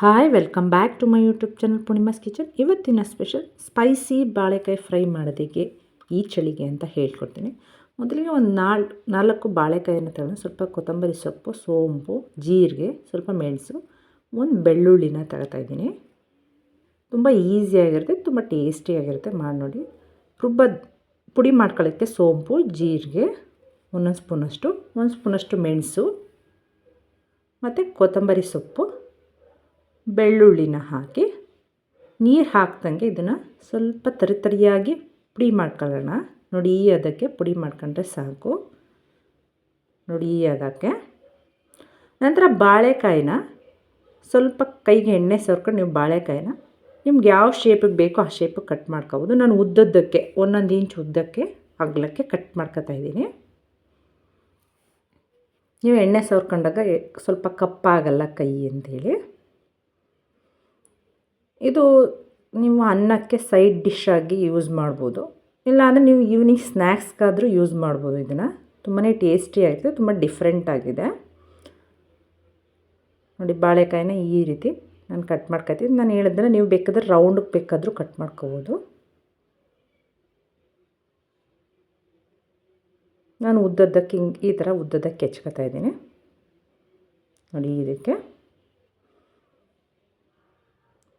Hi welcome back to my YouTube channel Poornima's kitchen ಇವತ್ತಿನ special spicy ಬಾಳೆಕಾಯಿ fry ಮಾಡೋದಕ್ಕೆ ಈ ಚಳಿಗೆ ಅಂತ ಹೇಳ್ಕೊಡ್ತೀನಿ. ಮೊದಲಿಗೆ ಒಂದು ನಾಲ್ಕು ನಾಲ್ಕು ಬಾಳೆಕಾಯಿಯನ್ನು ತಗೊಂಡು ಸ್ವಲ್ಪ ಕೊತ್ತಂಬರಿ ಸೊಪ್ಪು, ಸೋಂಪು, ಜೀರಿಗೆ, ಸ್ವಲ್ಪ ಮೆಣಸು, ಒಂದು ಬೆಳ್ಳುಳ್ಳಿನ ತಗೋತಾ ಇದ್ದೀನಿ. ತುಂಬ ಈಸಿಯಾಗಿರುತ್ತೆ ತುಂಬ ಟೇಸ್ಟಿಯಾಗಿರುತ್ತೆ ಮಾಡಿ ನೋಡಿ. ರುಬ್ಬ, ಪುಡಿ ಮಾಡ್ಕೊಳ್ಳೋಕ್ಕೆ ಸೋಂಪು, ಜೀರಿಗೆ, ಒಂದೊಂದು ಸ್ಪೂನಷ್ಟು, ಒಂದು ಸ್ಪೂನಷ್ಟು ಮೆಣಸು, ಮತ್ತು ಕೊತ್ತಂಬರಿ ಸೊಪ್ಪು. ಬೆಳ್ಳುಳ್ಳಿನ ಹಾಕಿ ನೀರು ಹಾಕ್ದಂಗೆ ಇದನ್ನು ಸ್ವಲ್ಪ ತರಿ ತರಿಯಾಗಿ ಪುಡಿ ಮಾಡ್ಕೊಳ್ಳೋಣ. ನೋಡಿ ಅದಕ್ಕೆ ಪುಡಿ ಮಾಡ್ಕೊಂಡ್ರೆ ಸಾಕು. ನೋಡಿ ಅದಕ್ಕೆ. ನಂತರ ಬಾಳೆಕಾಯಿನ ಸ್ವಲ್ಪ ಕೈಗೆ ಎಣ್ಣೆ ಸೇರ್ಕೊಂಡು ನೀವು ಬಾಳೆಕಾಯಿನ ನಿಮ್ಗೆ ಯಾವ ಶೇಪಿಗೆ ಬೇಕೋ ಆ ಶೇಪಿಗೆ ಕಟ್ ಮಾಡ್ಕೋಬೋದು. ನಾನು ಉದ್ದದ್ದಕ್ಕೆ, ಒಂದೊಂದು ಇಂಚ್ ಉದ್ದಕ್ಕೆ, ಅಗ್ಲಕ್ಕೆ ಕಟ್ ಮಾಡ್ಕೊತಾ ಇದ್ದೀನಿ. ನೀವು ಎಣ್ಣೆ ಸೋರ್ಕೊಂಡಾಗ ಸ್ವಲ್ಪ ಕಪ್ಪಾಗಲ್ಲ ಕೈ ಅಂಥೇಳಿ ಇದು ನೀವು ಅನ್ನಕ್ಕೆ ಸೈಡ್ ಡಿಶ್ ಆಗಿ ಯೂಸ್ ಮಾಡ್ಬೋದು. ಇಲ್ಲಾಂದರೆ ನೀವು ಈವ್ನಿಂಗ್ ಸ್ನ್ಯಾಕ್ಸ್ಗಾದರೂ ಯೂಸ್ ಮಾಡ್ಬೋದು ಇದನ್ನು. ತುಂಬಾ ಟೇಸ್ಟಿ ಆಗಿದೆ, ತುಂಬ ಡಿಫ್ರೆಂಟ್ ಆಗಿದೆ. ನೋಡಿ ಬಾಳೆಕಾಯಿನ ಈ ರೀತಿ ನಾನು ಕಟ್ ಮಾಡ್ಕೊತೀನಿ. ನಾನು ಹೇಳಿದ್ರೆ ನೀವು ಬೇಕಾದ್ರೆ ರೌಂಡಿಗೆ ಬೇಕಾದರೂ ಕಟ್ ಮಾಡ್ಕೋಬೋದು. ನಾನು ಉದ್ದದ್ದಕ್ಕೆ ಹಿಂಗೆ ಈ ಥರ ಉದ್ದದಕ್ಕೆ ಹೆಚ್ಕೊತಾ ಇದ್ದೀನಿ. ನೋಡಿ ಇದಕ್ಕೆ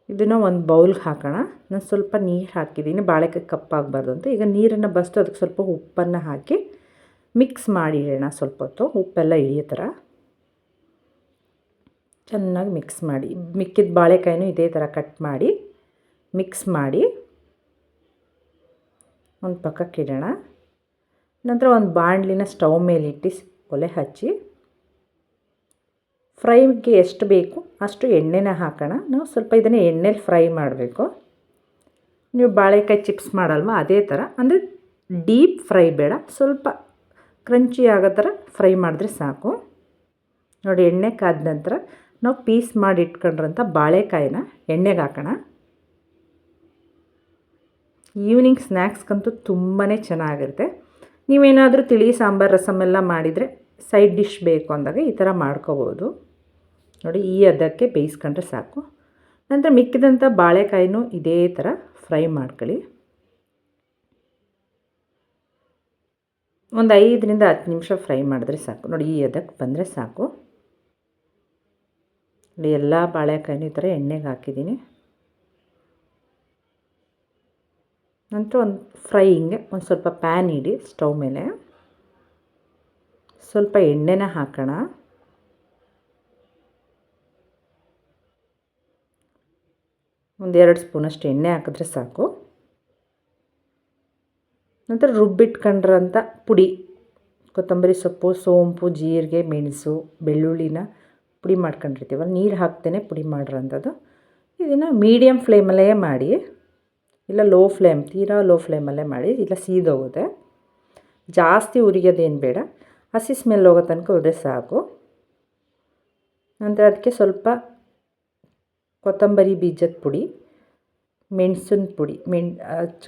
ಇದನ್ನು ಒಂದು ಬೌಲ್ಗೆ ಹಾಕೋಣ. ನಾನು ಸ್ವಲ್ಪ ನೀರು ಹಾಕಿದ್ದೀನಿ ಬಾಳೆಕಾಯಿ ಕಪ್ಪಾಗಬಾರ್ದು ಅಂತ. ಈಗ ನೀರನ್ನು ಬಸ್ತು ಅದಕ್ಕೆ ಸ್ವಲ್ಪ ಉಪ್ಪನ್ನು ಹಾಕಿ ಮಿಕ್ಸ್ ಮಾಡಿಡೋಣ ಸ್ವಲ್ಪ ಹೊತ್ತು. ಉಪ್ಪೆಲ್ಲ ಇಳಿಯೋ ಥರ ಚೆನ್ನಾಗಿ ಮಿಕ್ಸ್ ಮಾಡಿ. ಮಿಕ್ಕಿದ ಬಾಳೆಕಾಯಿನೂ ಇದೇ ಥರ ಕಟ್ ಮಾಡಿ ಮಿಕ್ಸ್ ಮಾಡಿ ಒಂದು ಪಕ್ಕಕ್ಕೆ ಇಡೋಣ. ನಂತರ ಒಂದು ಬಾಣಲಿನ ಸ್ಟವ್ ಮೇಲಿಟ್ಟು ಒಲೆ ಹಚ್ಚಿ ಫ್ರೈಗೆ ಎಷ್ಟು ಬೇಕು ಅಷ್ಟು ಎಣ್ಣೆನ ಹಾಕೋಣ. ನಾವು ಸ್ವಲ್ಪ ಇದನ್ನು ಎಣ್ಣೆಲಿ ಫ್ರೈ ಮಾಡಬೇಕು. ನೀವು ಬಾಳೆಕಾಯಿ ಚಿಪ್ಸ್ ಮಾಡಲ್ವ? ಅದೇ ಥರ. ಅಂದರೆ ಡೀಪ್ ಫ್ರೈ ಬೇಡ. ಸ್ವಲ್ಪ ಕ್ರಂಚಿ ಆಗೋ ಥರ ಫ್ರೈ ಮಾಡಿದ್ರೆ ಸಾಕು. ನೋಡಿ, ಎಣ್ಣೆ ಕಾದ ನಂತರ ನಾವು ಪೀಸ್ ಮಾಡಿ ಇಟ್ಕೊಂಡ್ರಂಥ ಬಾಳೆಕಾಯಿನ ಎಣ್ಣೆಗೆ ಹಾಕೋಣ. ಈವ್ನಿಂಗ್ ಸ್ನ್ಯಾಕ್ಸ್ಗಂತೂ ತುಂಬಾ ಚೆನ್ನಾಗಿರುತ್ತೆ. ನೀವೇನಾದರೂ ತಿಳಿ ಸಾಂಬಾರು ರಸಮೆಲ್ಲ ಮಾಡಿದರೆ ಸೈಡ್ ಡಿಶ್ ಬೇಕು ಅಂದಾಗ ಈ ಥರ ಮಾಡ್ಕೋಬೋದು. ನೋಡಿ, ಈ ಅದಕ್ಕೆ ಬೇಯಿಸ್ಕೊಂಡ್ರೆ ಸಾಕು. ನಂತರ ಮಿಕ್ಕಿದಂಥ ಬಾಳೆಕಾಯಿನೂ ಇದೇ ಥರ ಫ್ರೈ ಮಾಡ್ಕೊಳ್ಳಿ. ಒಂದು ಐದರಿಂದ ಹತ್ತು ನಿಮಿಷ ಫ್ರೈ ಮಾಡಿದ್ರೆ ಸಾಕು. ನೋಡಿ, ಈ ಅದಕ್ಕೆ ಬಂದರೆ ಸಾಕು. ನೋಡಿ, ಎಲ್ಲ ಬಾಳೆಕಾಯಿನೂ ಈ ಥರ ಎಣ್ಣೆಗೆ ಹಾಕಿದ್ದೀನಿ. ನಂತರ ಒಂದು ಫ್ರೈಯಿಂಗೆ ಒಂದು ಸ್ವಲ್ಪ ಪ್ಯಾನ್ ಇಡಿ ಸ್ಟವ್ ಮೇಲೆ. ಸ್ವಲ್ಪ ಎಣ್ಣೆನ ಹಾಕೋಣ. ಒಂದು ಎರಡು ಸ್ಪೂನಷ್ಟು ಎಣ್ಣೆ ಹಾಕಿದ್ರೆ ಸಾಕು. ನಂತರ ರುಬ್ಬಿಟ್ಕೊಂಡ್ರಂಥ ಪುಡಿ, ಕೊತ್ತಂಬರಿ ಸೊಪ್ಪು, ಸೋಂಪು, ಜೀರಿಗೆ, ಮೆಣಸು, ಬೆಳ್ಳುಳ್ಳಿನ ಪುಡಿ ಮಾಡ್ಕೊಂಡಿರ್ತೀವಲ್ಲ, ನೀರು ಹಾಕ್ತೇನೆ ಪುಡಿ ಮಾಡಿರೋಂಥದ್ದು. ಇದನ್ನು ಮೀಡಿಯಮ್ ಫ್ಲೇಮಲ್ಲೇ ಮಾಡಿ, ಇಲ್ಲ ಲೋ ಫ್ಲೇಮ್ ತೀರಾ ಲೋ ಫ್ಲೇಮಲ್ಲೇ ಮಾಡಿ, ಇಲ್ಲ ಸೀದೋಗುತ್ತೆ. ಜಾಸ್ತಿ ಉರಿಯೋದೇನು ಬೇಡ, ಹಸಿ ಸ್ಮೆಲ್ ಹೋಗೋ ತನಕ ಹೋದರೆ ಸಾಕು. ನಂತರ ಅದಕ್ಕೆ ಸ್ವಲ್ಪ ಕೊತ್ತಂಬರಿ ಬೀಜದ ಪುಡಿ, ಮೆಣಸಿನ ಪುಡಿ, ಮೆಣ್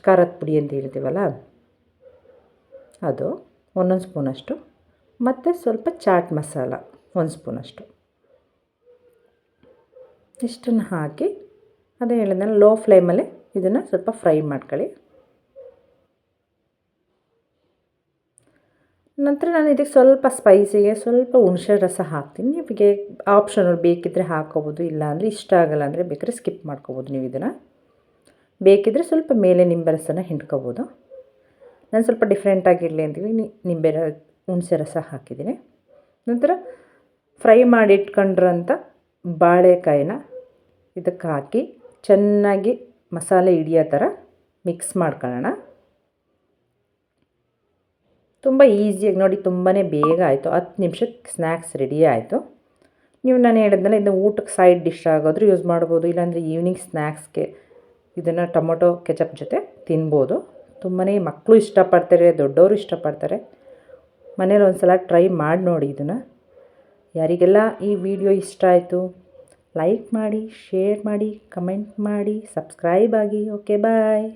ಖಾರದ ಪುಡಿ ಅಂತ ಹೇಳ್ತೀವಲ್ಲ? ಅದು ಒಂದೊಂದು ಸ್ಪೂನಷ್ಟು. ಮತ್ತು ಸ್ವಲ್ಪ ಚಾಟ್ ಮಸಾಲ ಒಂದು ಸ್ಪೂನಷ್ಟು. ಇಷ್ಟನ್ನು ಹಾಕಿ ಅದೇ ಹೇಳಿದ್ನಲ್ಲ ಲೋ ಫ್ಲೇಮಲ್ಲಿ ಇದನ್ನು ಸ್ವಲ್ಪ ಫ್ರೈ ಮಾಡ್ಕೊಳ್ಳಿ. ನಂತರ ನಾನು ಇದಕ್ಕೆ ಸ್ವಲ್ಪ ಸ್ಪೈಸಿಗೆ ಸ್ವಲ್ಪ ಹುಣಸೆ ರಸ ಹಾಕ್ತೀನಿ. ನಿಮಗೆ ಆಪ್ಷನಲ್ ಬೇಕಿದ್ದರೆ ಹಾಕೋಬೋದು, ಇಲ್ಲ ಅಂದರೆ ಇಷ್ಟ ಆಗಲ್ಲ ಅಂದರೆ ಬೇಕಾದ್ರೆ ಸ್ಕಿಪ್ ಮಾಡ್ಕೋಬೋದು ನೀವು ಇದನ್ನು. ಬೇಕಿದ್ದರೆ ಸ್ವಲ್ಪ ಮೇಲೆ ನಿಂಬೆ ರಸನ ಹಿಂಡ್ಕೋಬೋದು. ನಾನು ಸ್ವಲ್ಪ ಡಿಫ್ರೆಂಟಾಗಿರಲಿ ಅಂತೀವಿ ನಿಂಬೆ ಹುಣಸೆ ರಸ ಹಾಕಿದ್ದೀನಿ. ನಂತರ ಫ್ರೈ ಮಾಡಿಟ್ಕೊಂಡ್ರಂಥ ಬಾಳೆಕಾಯಿನ ಇದಕ್ಕೆ ಹಾಕಿ ಚೆನ್ನಾಗಿ ಮಸಾಲೆ ಹಿಡಿಯೋ ಥರ ಮಿಕ್ಸ್ ಮಾಡ್ಕೊಳ್ಳೋಣ. ತುಂಬ ಈಸಿಯಾಗಿ ನೋಡಿ ತುಂಬಾ ಬೇಗ ಆಯಿತು. ಹತ್ತು ನಿಮಿಷಕ್ಕೆ ಸ್ನ್ಯಾಕ್ಸ್ ರೆಡಿ ಆಯಿತು. ನೀವು ನಾನು ಹೇಳಿದ್ನಲ್ಲ ಇದನ್ನು ಊಟಕ್ಕೆ ಸೈಡ್ ಡಿಶ್ ಆಗೋದ್ರೂ ಯೂಸ್ ಮಾಡ್ಬೋದು, ಇಲ್ಲಾಂದರೆ ಈವ್ನಿಂಗ್ ಸ್ನ್ಯಾಕ್ಸ್ಗೆ ಇದನ್ನು ಟೊಮೊಟೊ, ಕೆಚಪ್ ಜೊತೆ ತಿನ್ಬೋದು. ತುಂಬಾ ಮಕ್ಕಳು ಇಷ್ಟಪಡ್ತಾರೆ, ದೊಡ್ಡವರು ಇಷ್ಟಪಡ್ತಾರೆ. ಮನೇಲಿ ಒಂದು ಸಲ ಟ್ರೈ ಮಾಡಿ ನೋಡಿ ಇದನ್ನು. ಯಾರಿಗೆಲ್ಲ ಈ ವಿಡಿಯೋ ಇಷ್ಟ ಆಯಿತು, ಲೈಕ್ ಮಾಡಿ, ಶೇರ್ ಮಾಡಿ, ಕಮೆಂಟ್ ಮಾಡಿ, ಸಬ್ಸ್ಕ್ರೈಬ್ ಆಗಿ. Okay, bye.